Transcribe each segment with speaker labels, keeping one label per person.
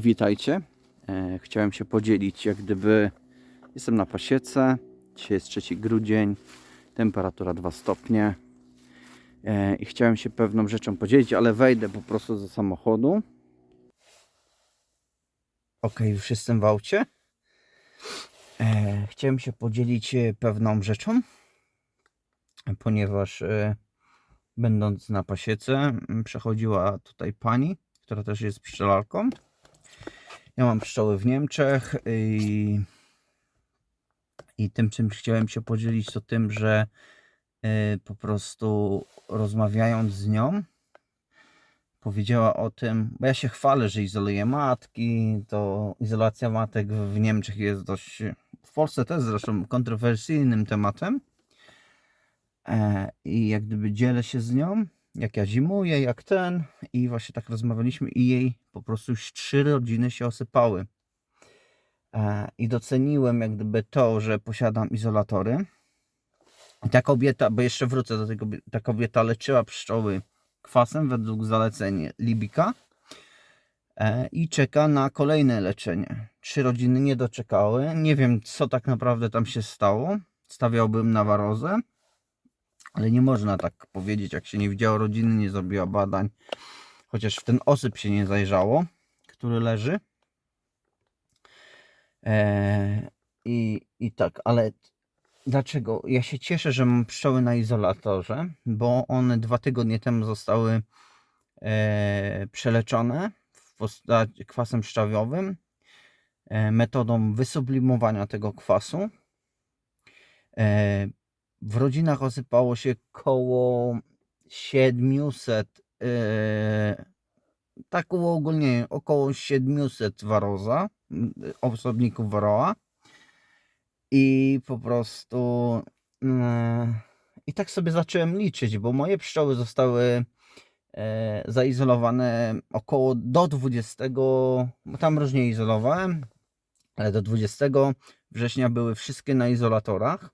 Speaker 1: Witajcie. E, chciałem się podzielić, jak gdyby jestem na pasiece. Dzisiaj jest 3 grudzień, temperatura 2 stopnie. E, I chciałem się pewną rzeczą podzielić, ale wejdę po prostu do samochodu. Ok, już jestem w aucie. E, chciałem się podzielić pewną rzeczą, ponieważ będąc na pasiece, przechodziła tutaj pani, która też jest pszczelarką. Ja mam pszczoły w Niemczech i, i tym, czym chciałem się podzielić, to tym, że y, po prostu rozmawiając z nią, powiedziała o tym, bo ja się chwalę, że izoluję matki, to izolacja matek w Niemczech jest dość, w Polsce też zresztą kontrowersyjnym tematem. E, I jak gdyby dzielę się z nią, jak ja zimuję, jak ten. I właśnie tak rozmawialiśmy i jej po prostu już trzy rodziny się osypały. E, I doceniłem jak gdyby to, że posiadam izolatory. I ta kobieta, bo jeszcze wrócę do tego, ta kobieta leczyła pszczoły kwasem według zaleceń Libika e, i czeka na kolejne leczenie. Trzy rodziny nie doczekały. Nie wiem, co tak naprawdę tam się stało. Stawiałbym na warozę ale nie można tak powiedzieć, jak się nie widziało rodziny, nie zrobiła badań, chociaż w ten osyp się nie zajrzało, który leży. Eee, i, I tak, ale dlaczego? Ja się cieszę, że mam pszczoły na izolatorze, bo one dwa tygodnie temu zostały e, przeleczone w postaci kwasem szczawiowym, e, metodą wysublimowania tego kwasu. E, w rodzinach osypało się koło 700, yy, tak uogólnienie, około 700 waroza, yy, osobników waroa. I po prostu yy, i tak sobie zacząłem liczyć, bo moje pszczoły zostały zaizolowane około do 20, bo tam różnie izolowałem, ale do 20 września były wszystkie na izolatorach.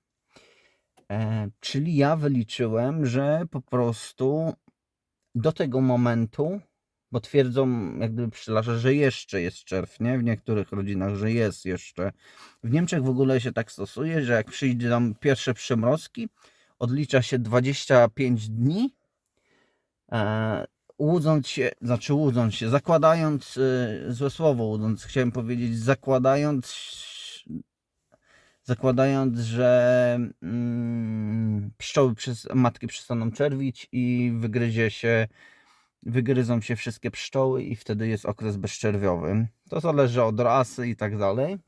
Speaker 1: Czyli ja wyliczyłem, że po prostu do tego momentu, bo twierdzą jak gdyby pszczelarze, że jeszcze jest czerw, nie? W niektórych rodzinach, że jest jeszcze. W Niemczech w ogóle się tak stosuje, że jak przyjdzie tam pierwsze przymrozki, odlicza się 25 dni, e, łudząc się, znaczy łudząc się, zakładając, e, złe słowo łudząc, chciałem powiedzieć, zakładając zakładając, że mm, pszczoły przez, matki przestaną czerwić i wygryzie się, wygryzą się wszystkie pszczoły i wtedy jest okres bezczerwiowy. To zależy od rasy i tak dalej.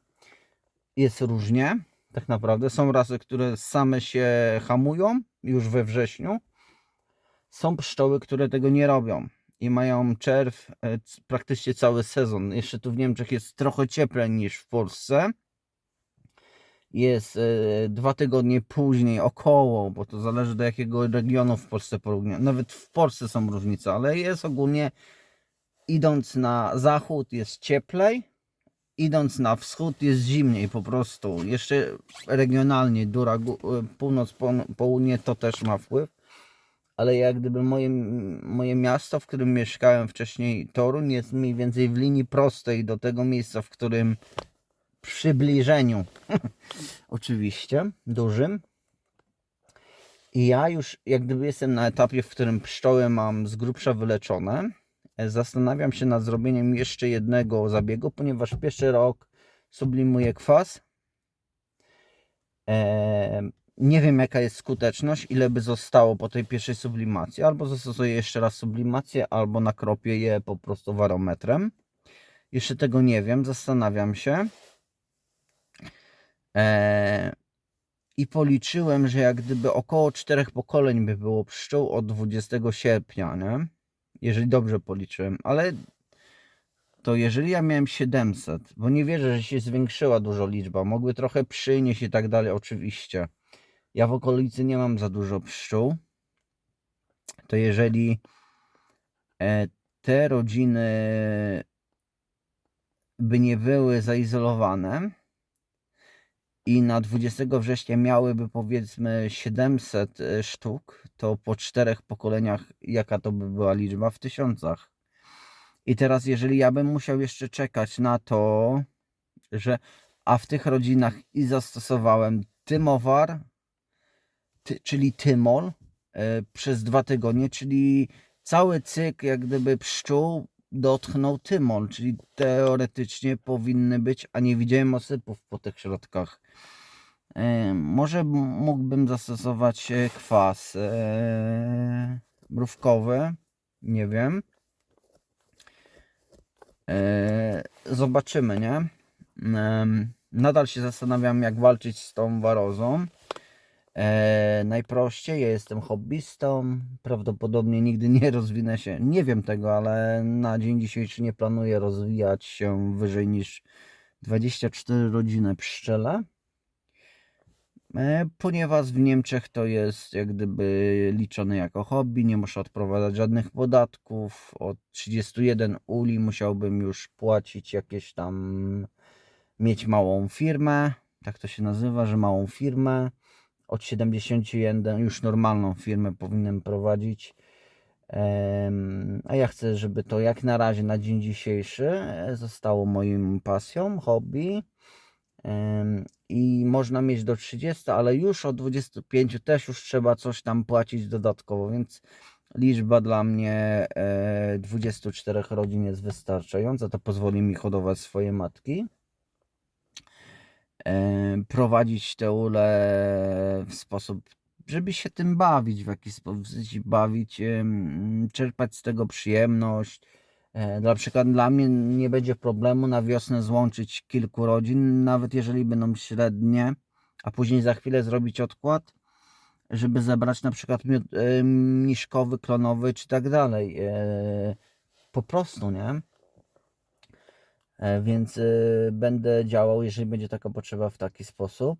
Speaker 1: Jest różnie, tak naprawdę. Są rasy, które same się hamują już we wrześniu. Są pszczoły, które tego nie robią i mają czerw e, praktycznie cały sezon. Jeszcze tu w Niemczech jest trochę cieplej niż w Polsce jest e, dwa tygodnie później, około, bo to zależy do jakiego regionu w Polsce porównać. Nawet w Polsce są różnice, ale jest ogólnie idąc na zachód jest cieplej, idąc na wschód jest zimniej po prostu. Jeszcze regionalnie Dura, e, północ, po- południe to też ma wpływ. Ale jak gdyby moje, moje miasto, w którym mieszkałem wcześniej, Toruń, jest mniej więcej w linii prostej do tego miejsca, w którym przybliżeniu, oczywiście, dużym. I ja już jak gdyby jestem na etapie, w którym pszczoły mam z grubsza wyleczone. E, Zastanawiam się nad zrobieniem jeszcze jednego zabiegu, ponieważ pierwszy rok sublimuję kwas. E, nie wiem jaka jest skuteczność, ile by zostało po tej pierwszej sublimacji. Albo zastosuję jeszcze raz sublimację, albo nakropię je po prostu warometrem. Jeszcze tego nie wiem, zastanawiam się. E, I policzyłem, że jak gdyby około czterech pokoleń by było pszczół od 20 sierpnia, nie? Jeżeli dobrze policzyłem, ale to jeżeli ja miałem 700, bo nie wierzę, że się zwiększyła dużo liczba, mogły trochę przynieść i tak dalej, oczywiście. Ja w okolicy nie mam za dużo pszczół, to jeżeli e, te rodziny by nie były zaizolowane, i na 20 września miałyby powiedzmy 700 e, sztuk, to po czterech pokoleniach jaka to by była liczba? W tysiącach. I teraz, jeżeli ja bym musiał jeszcze czekać na to, że a w tych rodzinach i zastosowałem tymowar, ty, czyli tymol e, przez dwa tygodnie, czyli cały cykl jak gdyby pszczół dotknął tymol, czyli teoretycznie powinny być, a nie widziałem osypów po tych środkach. E, może mógłbym zastosować e, kwas e, mrówkowy, nie wiem. Zobaczymy, nie? Nadal się zastanawiam, jak walczyć z tą warozą. E, najprościej, ja jestem hobbystą, prawdopodobnie nigdy nie rozwinę się, nie wiem tego, ale na dzień dzisiejszy nie planuję rozwijać się wyżej niż 24 rodziny pszczele, e, ponieważ w Niemczech to jest jak gdyby liczone jako hobby, nie muszę odprowadzać żadnych podatków, od 31 uli musiałbym już płacić jakieś tam, mieć małą firmę, tak to się nazywa, że małą firmę, od 71 już normalną firmę powinienem prowadzić. A ja chcę, żeby to jak na razie na dzień dzisiejszy e, zostało moją pasją, hobby. I można mieć do 30, ale już od 25 też już trzeba coś tam płacić dodatkowo, więc liczba dla mnie e, 24 rodzin jest wystarczająca. To pozwoli mi hodować swoje matki e, prowadzić te ule w sposób, żeby się tym bawić, w jakiś sposób bawić, czerpać z tego przyjemność. E, Na przykład dla mnie nie będzie problemu na wiosnę złączyć kilku rodzin, nawet jeżeli będą średnie, a później za chwilę zrobić odkład, żeby zebrać na przykład miód e, mniszkowy, klonowy czy tak dalej. E, Po prostu, nie? E, Więc y, będę działał, jeżeli będzie taka potrzeba, w taki sposób.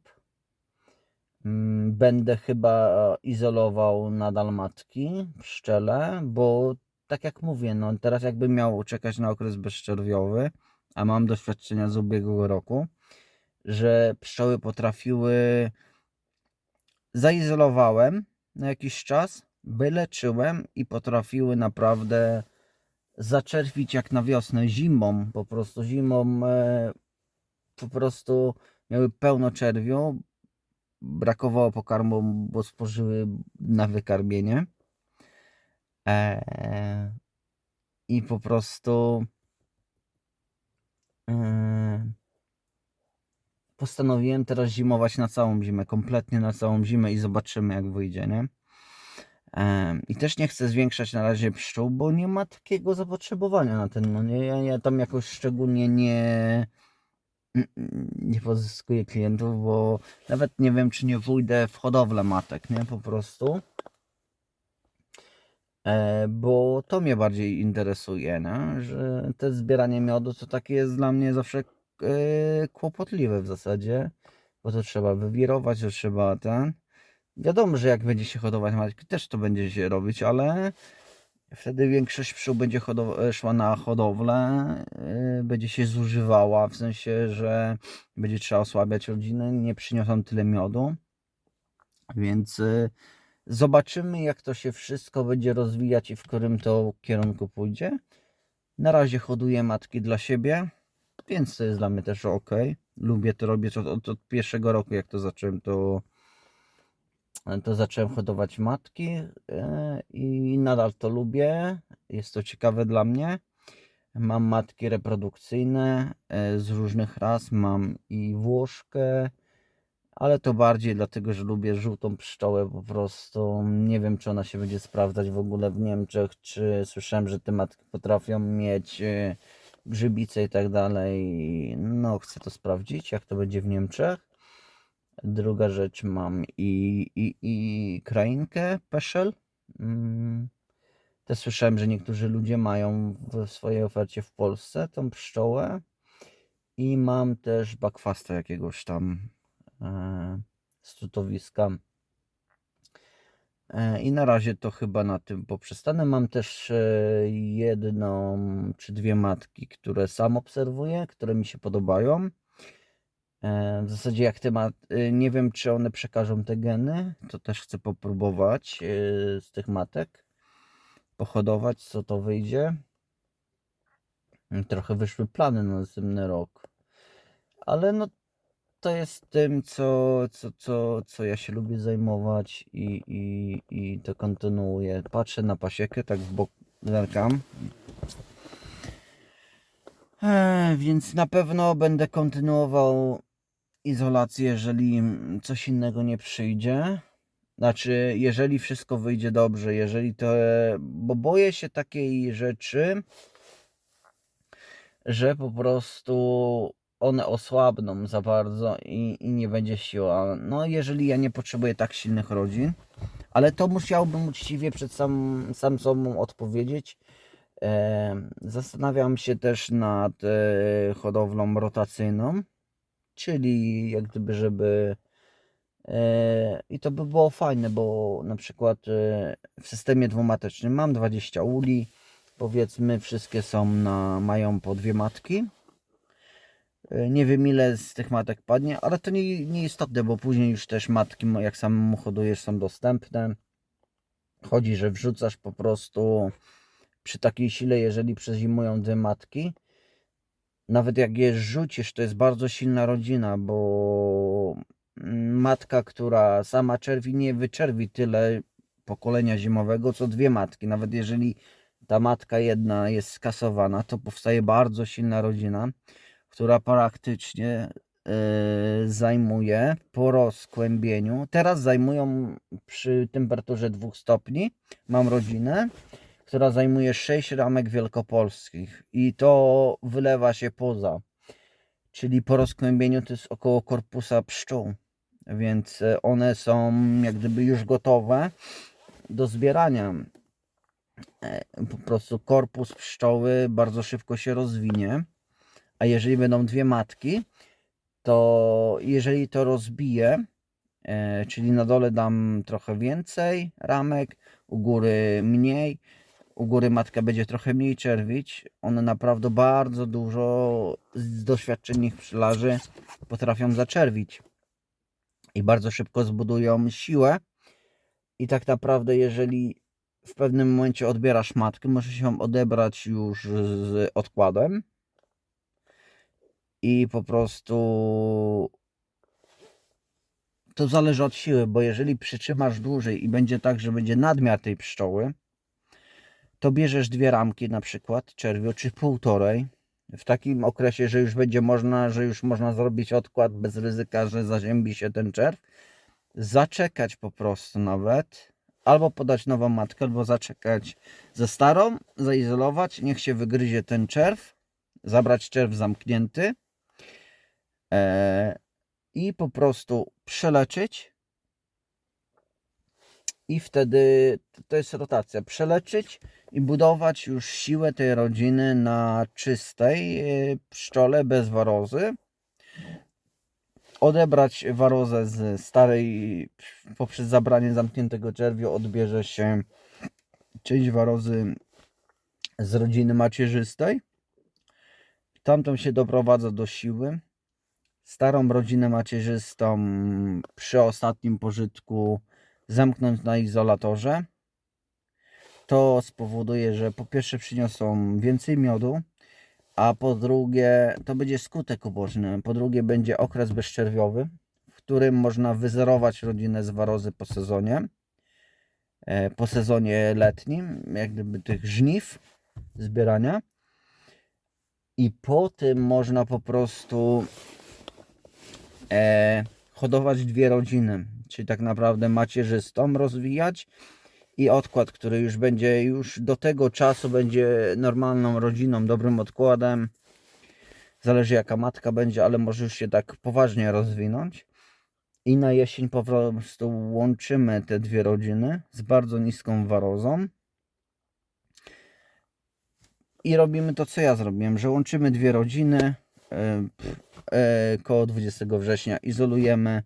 Speaker 1: Mm, Będę chyba izolował nadal matki pszczele, bo tak jak mówię, no teraz jakbym miał czekać na okres bezczerwiowy, a mam doświadczenia z ubiegłego roku, że pszczoły potrafiły zaizolowałem na jakiś czas, wyleczyłem i potrafiły naprawdę zaczerwić jak na wiosnę zimą, po prostu zimą e, po prostu miały pełno czerwiu, brakowało pokarmu, bo spożyły na wykarmienie. E, i po prostu e, postanowiłem teraz zimować na całą zimę, kompletnie na całą zimę i zobaczymy jak wyjdzie, nie? I też nie chcę zwiększać na razie pszczół, bo nie ma takiego zapotrzebowania na ten. No ja, ja tam jakoś szczególnie nie, nie pozyskuję klientów, bo nawet nie wiem, czy nie pójdę w hodowlę matek, nie? Po prostu. E, bo to mnie bardziej interesuje, nie? że te zbieranie miodu to takie jest dla mnie zawsze e, kłopotliwe w zasadzie, bo to trzeba wywirować, to trzeba ten. Wiadomo, że jak będzie się hodować matki, też to będzie się robić, ale wtedy większość pszczół będzie hodow- szła na hodowlę, yy, będzie się zużywała, w sensie, że będzie trzeba osłabiać rodziny, nie przyniosą tyle miodu. Więc yy, zobaczymy, jak to się wszystko będzie rozwijać i w którym to kierunku pójdzie. Na razie hoduję matki dla siebie, więc to jest dla mnie też ok. Lubię to robić od, od, od pierwszego roku, jak to zacząłem, to to zacząłem hodować matki e, i nadal to lubię. Jest to ciekawe dla mnie. Mam matki reprodukcyjne e, z różnych ras. Mam i włoszkę, ale to bardziej dlatego, że lubię żółtą pszczołę po prostu. Nie wiem, czy ona się będzie sprawdzać w ogóle w Niemczech, czy słyszałem, że te matki potrafią mieć e, grzybice i tak dalej. No, chcę to sprawdzić, jak to będzie w Niemczech. Druga rzecz mam i, i, i krainkę peszel. Mm. Też słyszałem, że niektórzy ludzie mają w swojej ofercie w Polsce tą pszczołę. I mam też bakwasta jakiegoś tam e, z tutowiska. E, I na razie to chyba na tym poprzestanę. Mam też e, jedną czy dwie matki, które sam obserwuję, które mi się podobają. E, W zasadzie jak temat, y, nie wiem czy one przekażą te geny, to też chcę popróbować y, z tych matek, pohodować co to wyjdzie. Trochę wyszły plany na następny rok. Ale no to jest tym, co, co, co, co ja się lubię zajmować i, i, i to kontynuuję. Patrzę na pasiekę, tak w bok zerkam. Więc na pewno będę kontynuował izolację, jeżeli coś innego nie przyjdzie. Znaczy, jeżeli wszystko wyjdzie dobrze, jeżeli to. Bo boję się takiej rzeczy, że po prostu one osłabną za bardzo i, i nie będzie siła. No, jeżeli ja nie potrzebuję tak silnych rodzin, ale to musiałbym uczciwie przed sam, sam sobą odpowiedzieć. E, zastanawiam się też nad e, hodowlą rotacyjną, czyli jak gdyby, żeby. E, I to by było fajne, bo na przykład e, w systemie dwumatecznym mam 20 uli, powiedzmy, wszystkie są na, mają po dwie matki. E, Nie wiem ile z tych matek padnie, ale to nie, nie istotne, bo później już też matki, jak samemu hodujesz, są dostępne. Chodzi, że wrzucasz po prostu przy takiej sile, jeżeli przezimują dwie matki, nawet jak je rzucisz, to jest bardzo silna rodzina, bo mm, matka, która sama czerwi, nie wyczerwi tyle pokolenia zimowego, co dwie matki. Nawet jeżeli ta matka jedna jest skasowana, to powstaje bardzo silna rodzina, która praktycznie yy, zajmuje po rozkłębieniu. Teraz zajmują przy temperaturze 2 stopni. Mam rodzinę, która zajmuje 6 ramek wielkopolskich i to wylewa się poza. Czyli po rozkłębieniu to jest około korpusa pszczół, więc e, one są jak gdyby już gotowe do zbierania. E, Po prostu korpus pszczoły bardzo szybko się rozwinie, a jeżeli będą dwie matki, to jeżeli to rozbiję, e, czyli na dole dam trochę więcej ramek, u góry mniej, u góry matka będzie trochę mniej czerwić. One naprawdę bardzo dużo z doświadczonych pszczelarzy potrafią zaczerwić i bardzo szybko zbudują siłę. I tak naprawdę, jeżeli w pewnym momencie odbierasz matkę, możesz ją odebrać już z odkładem i po prostu to zależy od siły, bo jeżeli przytrzymasz dłużej i będzie tak, że będzie nadmiar tej pszczoły, to bierzesz dwie ramki na przykład czerwiu, czy półtorej w takim okresie, że już będzie można, że już można zrobić odkład bez ryzyka, że zaziębi się ten czerw, zaczekać po prostu nawet, albo podać nową matkę, albo zaczekać ze starą, zaizolować, niech się wygryzie ten czerw, zabrać czerw zamknięty e, i po prostu przeleczyć i wtedy to jest rotacja. Przeleczyć i budować już siłę tej rodziny na czystej e, pszczole bez warozy. Odebrać warozę z starej poprzez zabranie zamkniętego czerwiu odbierze się część warozy z rodziny macierzystej. Tamtą się doprowadza do siły. Starą rodzinę macierzystą przy ostatnim pożytku zamknąć na izolatorze. To spowoduje, że po pierwsze przyniosą więcej miodu, a po drugie to będzie skutek uboczny. Po drugie będzie okres bezczerwiowy, w którym można wyzerować rodzinę z warozy po sezonie. e, Po sezonie letnim, jak gdyby tych żniw, zbierania. I po tym można po prostu e, hodować dwie rodziny, czyli tak naprawdę macierzystą rozwijać i odkład, który już będzie już do tego czasu będzie normalną rodziną, dobrym odkładem. Zależy jaka matka będzie, ale może już się tak poważnie rozwinąć. I na jesień po prostu łączymy te dwie rodziny z bardzo niską warozą. I robimy to, co ja zrobiłem, że łączymy dwie rodziny e, e, koło 20 września, izolujemy,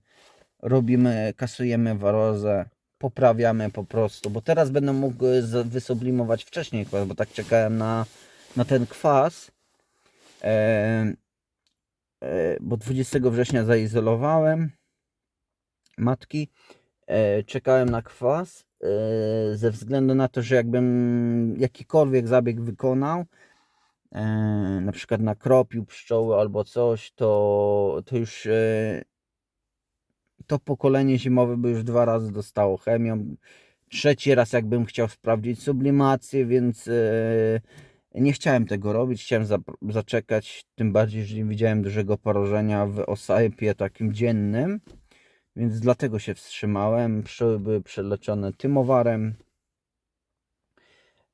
Speaker 1: robimy, kasujemy warozę, poprawiamy po prostu, bo teraz będę mógł z- wysublimować wcześniej kwas, bo tak czekałem na, na ten kwas, e, e, bo 20 września zaizolowałem matki, e, czekałem na kwas, e, ze względu na to, że jakbym jakikolwiek zabieg wykonał, e, na przykład nakropił pszczoły albo coś, to, to już e, to pokolenie zimowe by już dwa razy dostało chemią. Trzeci raz jakbym chciał sprawdzić sublimację, więc e, nie chciałem tego robić, chciałem za, zaczekać, tym bardziej, że nie widziałem dużego porażenia w osypie takim dziennym, więc dlatego się wstrzymałem. Pszczoły były przeleczone tymowarem,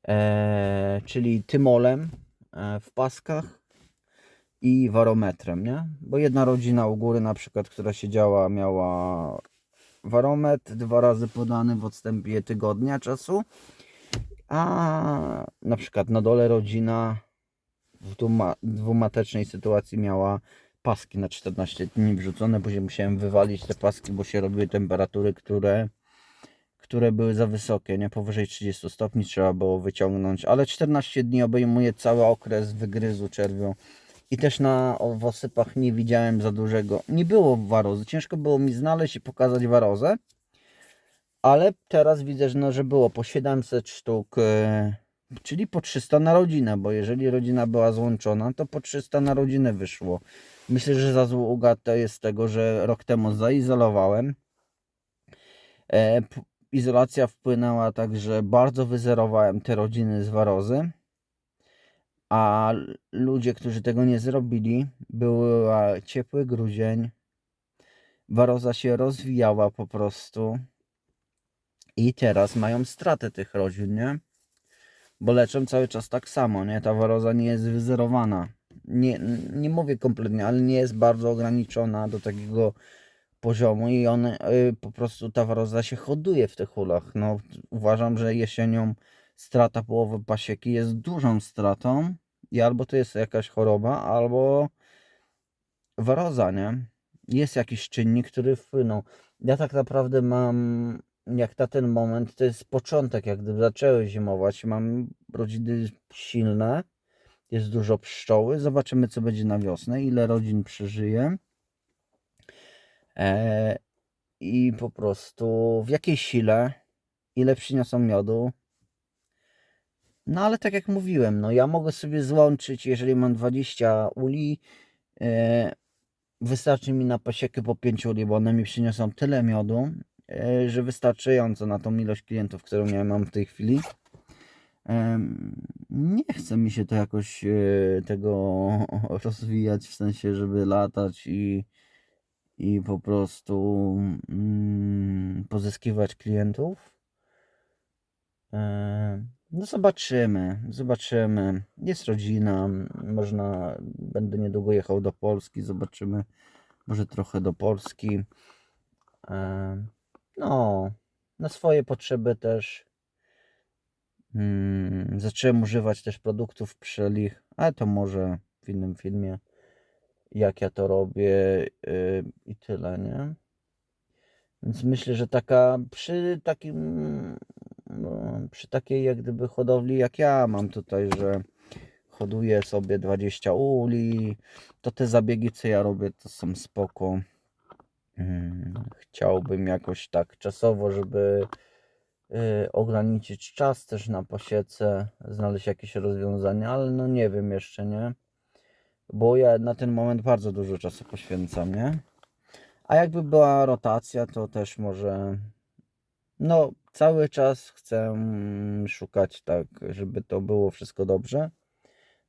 Speaker 1: e, czyli tymolem e, w paskach i warometrem, nie? Bo jedna rodzina u góry na przykład, która siedziała, miała warometr dwa razy podany w odstępie tygodnia czasu, a na przykład na dole rodzina w dwuma- dwumatecznej sytuacji miała paski na 14 dni wrzucone, później musiałem wywalić te paski, bo się robiły temperatury, które które były za wysokie, nie powyżej 30 stopni trzeba było wyciągnąć, ale 14 dni obejmuje cały okres wygryzu czerwią i też na w osypach nie widziałem za dużego, nie było warozy, ciężko było mi znaleźć i pokazać warozę, ale teraz widzę, że, no, że było po 700 sztuk, e, czyli po 300 na rodzinę, bo jeżeli rodzina była złączona, to po 300 na rodzinę wyszło. Myślę, że zasługa to jest tego, że rok temu zaizolowałem. E, izolacja wpłynęła tak, że bardzo wyzerowałem te rodziny z warozy. A ludzie, którzy tego nie zrobili, był ciepły grudzień. Waroza się rozwijała po prostu. I teraz mają stratę tych rodzin, nie? Bo leczą cały czas tak samo, nie? Ta waroza nie jest wyzerowana. Nie, nie mówię kompletnie, ale nie jest bardzo ograniczona do takiego poziomu i on y, po prostu ta waroza się hoduje w tych ulach. No, uważam, że jesienią strata połowy pasieki jest dużą stratą i albo to jest jakaś choroba, albo waroza, nie? Jest jakiś czynnik, który wpłynął. Ja tak naprawdę mam, jak na ten moment, to jest początek, jak gdyby zaczęły zimować. Mam rodziny silne, jest dużo pszczoły. Zobaczymy, co będzie na wiosnę, ile rodzin przeżyje. E, I po prostu w jakiej sile, ile przyniosą miodu. No ale tak jak mówiłem, no ja mogę sobie złączyć, jeżeli mam 20 uli, e, wystarczy mi na pasiekę po 5 uli, bo one mi przyniosą tyle miodu, e, że wystarczająco na tą ilość klientów, którą ja mam w tej chwili. Nie chce mi się to jakoś e, tego rozwijać, w sensie, żeby latać i, i po prostu mm, pozyskiwać klientów. E, No zobaczymy, zobaczymy. Jest rodzina, można, będę niedługo jechał do Polski, zobaczymy, może trochę do Polski. E, No, na swoje potrzeby też. Mm, Zacząłem używać też produktów pszczelich, ale to może w innym filmie, jak ja to robię yy, i tyle, nie? Więc myślę, że taka przy takim, przy takiej jak gdyby hodowli jak ja mam tutaj, że hoduję sobie 20 uli, to te zabiegi co ja robię to są spoko. Mm, Chciałbym jakoś tak czasowo, żeby y, ograniczyć czas też na pasiece, znaleźć jakieś rozwiązanie, ale no nie wiem jeszcze, nie? Bo ja na ten moment bardzo dużo czasu poświęcam, nie? A jakby była rotacja, to też może. No, cały czas chcę mm, szukać tak, żeby to było wszystko dobrze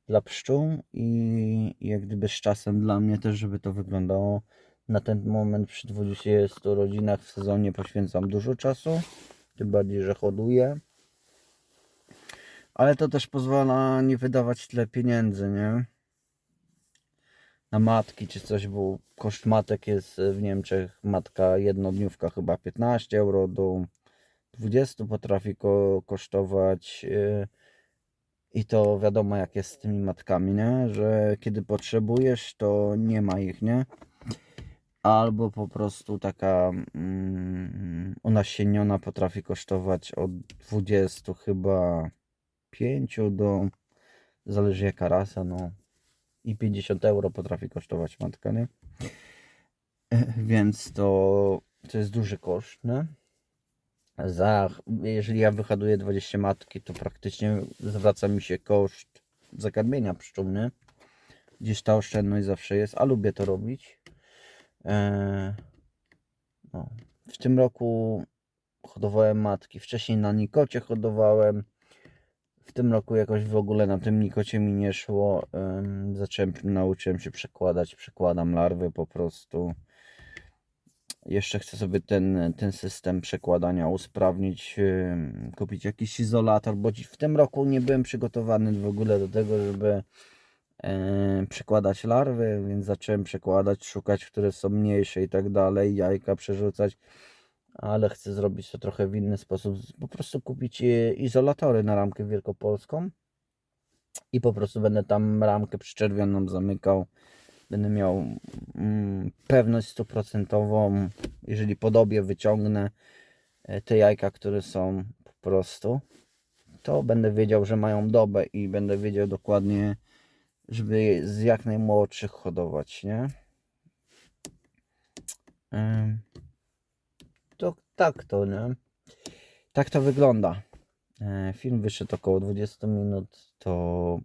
Speaker 1: dla pszczół i, jak gdyby z czasem dla mnie też, żeby to wyglądało. Na ten moment przy 20 rodzinach w sezonie poświęcam dużo czasu, tym bardziej, że hoduję. Ale to też pozwala nie wydawać tyle pieniędzy, nie? Na matki czy coś, bo koszt matek jest w Niemczech, matka jednodniówka chyba 15 euro do 20 potrafi ko kosztować. yy, I to wiadomo jak jest z tymi matkami, nie? Że kiedy potrzebujesz, to nie ma ich, nie? Albo po prostu taka mm, unasieniona potrafi kosztować od 20 chyba 5 do zależy jaka rasa, no i 50 euro potrafi kosztować matka, nie? Więc to, to jest duży koszt, nie? Za, jeżeli ja wyhoduję 20 matki, to praktycznie zwraca mi się koszt zakarmienia pszczół? Gdzieś ta oszczędność zawsze jest, a lubię to robić. Eee, no. W tym roku hodowałem matki. Wcześniej na nikocie hodowałem. W tym roku jakoś w ogóle na tym nikocie mi nie szło. Em, zacząłem, nauczyłem się przekładać. Przekładam larwy po prostu. Jeszcze chcę sobie ten, ten system przekładania usprawnić. Kupić jakiś izolator, bo w tym roku nie byłem przygotowany w ogóle do tego, żeby przekładać larwy, więc zacząłem przekładać, szukać, które są mniejsze i tak dalej, jajka przerzucać, ale chcę zrobić to trochę w inny sposób, po prostu kupić e, izolatory na ramkę wielkopolską i po prostu będę tam ramkę przyczerwioną zamykał, będę miał mm, pewność stuprocentową, jeżeli podobie wyciągnę e, te jajka, które są po prostu, to będę wiedział, że mają dobę i będę wiedział dokładnie, żeby z jak najmłodszych hodować, nie? To tak to, nie? Tak to wygląda. E, Film wyszedł około 20 minut, to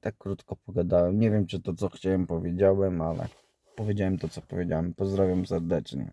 Speaker 1: tak krótko pogadałem. Nie wiem, czy to co chciałem powiedziałem, ale powiedziałem to co powiedziałem. Pozdrawiam serdecznie.